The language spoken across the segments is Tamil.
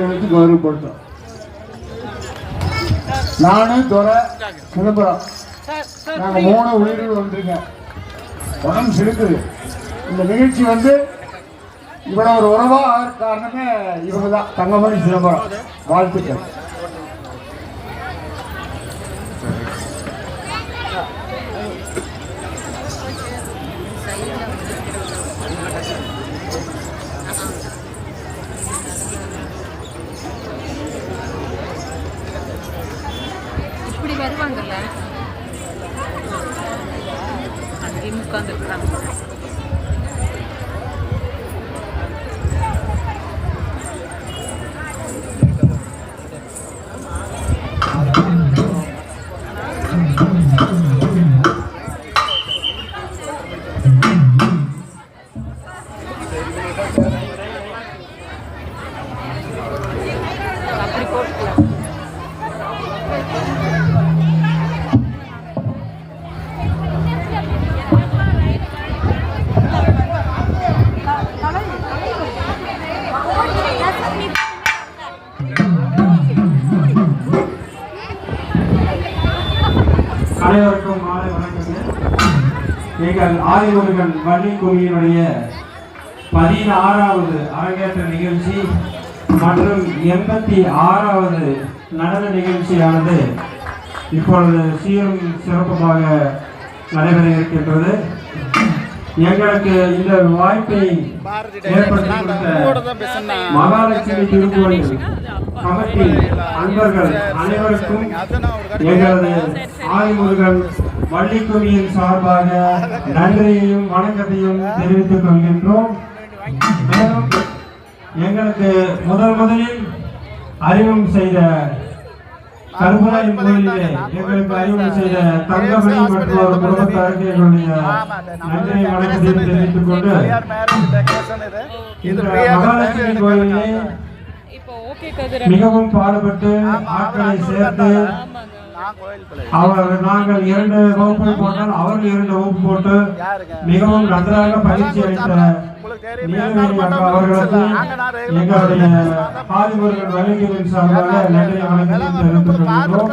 மாநிலத்துக்கு கௌரவப்படுத்தும் நானும் துறை சிதம்பரம். நாங்கள் மூணு உயிர்கள் வந்திருக்கேன் உடம்பு சிரிக்குது இந்த நிகழ்ச்சி வந்து இவ்வளோ ஒரு உறவாக காரணமே இவங்க தான் தங்கமணி சிதம்பரம். வாழ்த்துக்கள். இப்படி வருவாங்கல்ல அங்கேயும் உட்காந்துருக்குறாங்க எங்கள் ஆதிமுருகன் வள்ளி குழுவினுடைய பதினாறாவது அரங்கேற்ற நிகழ்ச்சி மற்றும் எண்பத்தி ஆறாவது நடன நிகழ்ச்சியானது இப்பொழுது சீரும் சிறப்புமாக நடைபெற இருக்கின்றது. எங்களுக்கு இந்த வாய்ப்பை ஏற்படுத்தி கொடுத்த மகாலட்சுமி திருக்கோயில் கமிட்டி அன்பர்கள் அனைவருக்கும் எங்களது ஆதிமுருகன் வள்ளிக்குமியின் சார்பாக நன்றியையும் வணக்கத்தையும் தெரிவித்துக் கொள்கின்றோம். மேலும் எங்களுக்கு முதல் முதலில் அறிமுகம் செய்த கருமலாயின் கோயிலிலே எங்களுக்கு அறிமுகம் செய்த தங்கமணி மற்றும் அவர் குடும்பத்தாருக்கு எங்களுடைய நன்றி வணக்கத்தையும் தெரிவித்துக் கொண்டு இந்த மகாலட்சுமி கோயிலே மிகவும் பாடுபட்டு ஆட்களை சேர்த்து அவர் நாங்கள் இரண்டு வகுப்பு போட்டால் அவர்கள் இரண்டு வகுப்பு போட்டு மிகவும் நன்றாக பயிற்சி அளித்த அவர்களுக்கு எங்களுடைய சார்பாக நன்றி வணக்கத்தை தெரிவித்துக் கொள்கிறோம்.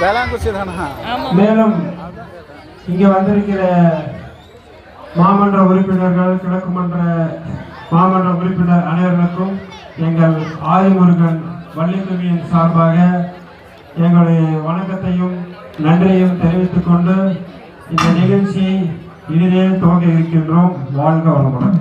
வேளாங்குச்சி தானா மேலும் இங்கே வந்திருக்கிற மாமன்ற உறுப்பினர்கள் கிழக்கு மன்ற மாமன்ற உறுப்பினர் அனைவருக்கும் எங்கள் ஆதிமுருகன் வள்ளிக்குமியின் சார்பாக எங்களுடைய வணக்கத்தையும் நன்றியையும் தெரிவித்துக் கொண்டு இந்த நிகழ்ச்சியை இதிலே துவங்க இருக்கின்றோம். வாழ்க வளமுடன்.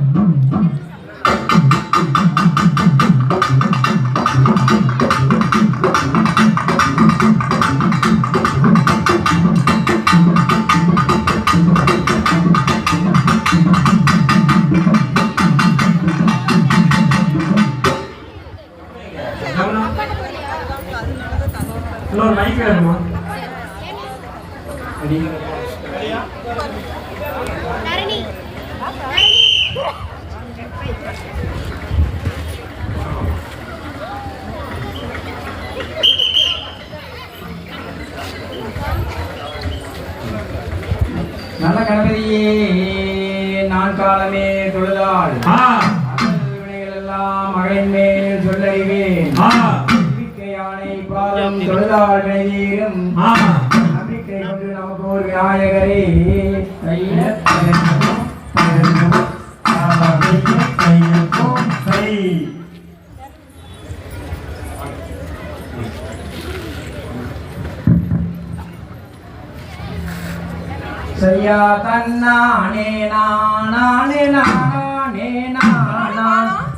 மைக் வேணுமா நல்ல கணபதியே நான் காலமே தொழுதாள் வினைகள் எல்லாம் மகளின் மேல் சொல்லறிவேன். ஆ. நம்பிக்கை கொண்டு நமக்கு ஒரு விநாயகரே. சரியா தன்னானே நானே நானே நானா நானே